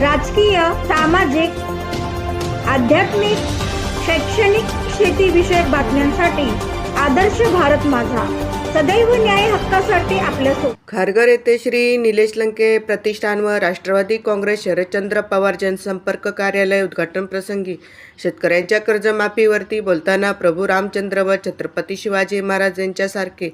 राजकीय सामाजिक आध्यात्मिक शैक्षणिक शेतीविषयक बातम्यांसाठी आदर्श भारत माझा. सदैव न्याय हक्कासाठी आपल्यासोबत खारघर येथे श्री निलेश लंके प्रतिष्ठान व राष्ट्रवादी काँग्रेस शरदचंद्र पवार जनसंपर्क कार्यालय उद्घाटन प्रसंगी शेतकऱ्यांच्या कर्जमाफीवरती बोलताना प्रभू रामचंद्र व छत्रपती शिवाजी महाराज यांच्यासारखे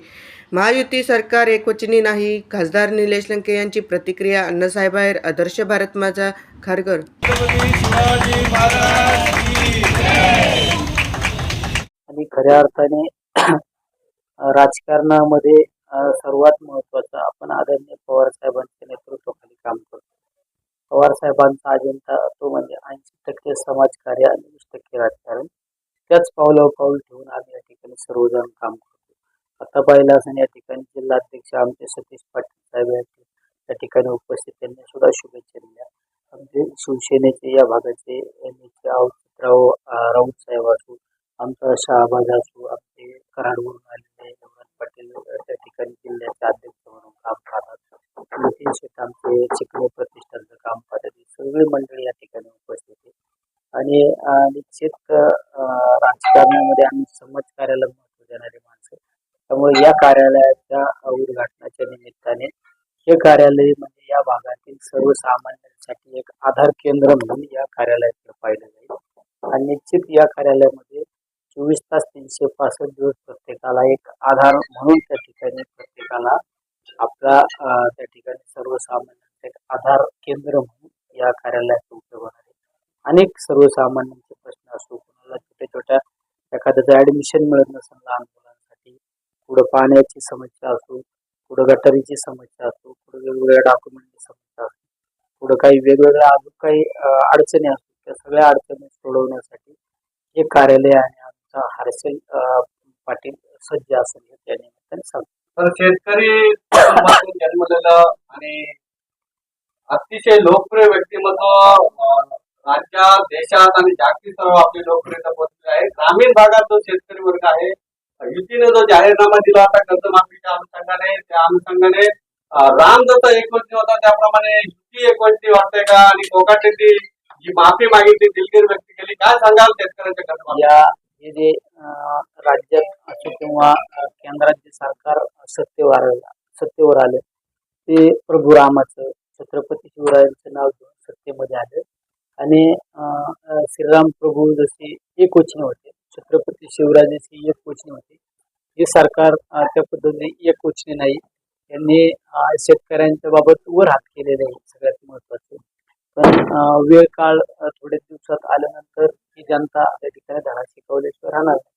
महायुती सरकार एकवचनी नाही खासदार निलेश लंके यांची प्रतिक्रिया अण्णासाहेबाहेर आदर्श भारत माझा खारघर. छत्रपती शिवाजी महाराज की आणि खऱ्या अर्थाने राजकारणामध्ये सर्वात महत्वाचं आपण आदरणीय पवार साहेबांच्या नेतृत्वाखाली काम करतो. पवार साहेबांचा अजेंडा तो म्हणजे ऐंशी टक्के समाजकार्य आणि वीस टक्के राजकारण. त्याच पावलावर पाऊल ठेवून आम्ही या ठिकाणी सर्वजण काम करतो. आता पाहिलं असं या ठिकाणी जिल्हाध्यक्ष आमचे सतीश पाटील साहेब आहेत. त्या ठिकाणी उपस्थित त्यांनी सुद्धा शुभेच्छा दिल्या. आमचे शिवसेनेचे या भागाचे एम एचे राऊत साहेब असो आमचा शहाबाज असू आमचे कराडवर सगळी मंडळी या ठिकाणी उपस्थित आहे. आणि निश्चित राजकारणामध्ये आम्ही समाजकार्याला महत्त्व देणारी माणसं. त्यामुळे या कार्यालयाच्या उद्घाटनाच्या निमित्ताने हे कार्यालय म्हणजे या भागातील सर्वसामान्यांसाठी एक आधार केंद्र म्हणून या कार्यालयाकडे पाहिलं जाईल. आणि निश्चित या कार्यालयामध्ये चोवीस तास तीनशे पासष्ट दिवस प्रत्येकाला एक आधार म्हणून त्या ठिकाणी प्रत्येकाला आपला त्या ठिकाणी सर्वसामान्यांचा एक आधार केंद्र म्हणून या कार्यालयाचा उपयोग होणार आहे. अनेक सर्वसामान्यांचे प्रश्न असो कोणाला छोट्या छोट्या एखाद्याचं ॲडमिशन मिळत नसेल लहान मुलांसाठी पुढं पाण्याची समस्या असो पुढं गटारीची समस्या असो कुठं वेगवेगळ्या डॉक्युमेंटची समस्या असो पुढं काही वेगवेगळ्या अजून काही अडचणी असतात त्या सगळ्या अडचणी सोडवण्यासाठी हे कार्यालय आणि आमचा हर्षल पाटील सज्ज असेल हे त्या निमित्ताने सांगतो. शेतकरी जन्मलेला आणि अतिशय लोकप्रिय व्यक्तिमत्व राज्यात देशात आणि जागतिक सर्व आपली लोकप्रियता पोहोचली आहे. ग्रामीण भागात जो शेतकरी वर्ग आहे युतीने जो जाहीरनामा दिला होता कर्जमाफीच्या अनुषंगाने त्या अनुषंगाने राम जसा एकवटणी होता. त्याप्रमाणे युती एकवटणी वाटते का? आणि कोकाटेची जी माफी मागितली दिलगीर व्यक्त केली काय सांगाल शेतकऱ्यांच्या कर्जमाफी हे जे राज्यात असो किंवा केंद्रात जे सरकार सत्तेवर आलं सत्तेवर आलं ते प्रभू रामाचं छत्रपती शिवरायांचं नाव घेऊन सत्तेमध्ये आलं आणि श्रीराम प्रभू जसे एक वचने होते छत्रपती शिवराय जसे एक वचने होते हे सरकार त्या पद्धतीने एक वचने नाही त्यांनी शेतकऱ्यांच्या बाबत वर हात केलेले आहे सगळ्यात महत्वाचं पण वेळ काळ अं, थोड्या दिवसात आल्यानंतर ही जनता त्या ठिकाणी धडा शिकवल्याशिवाय राहणार नाही.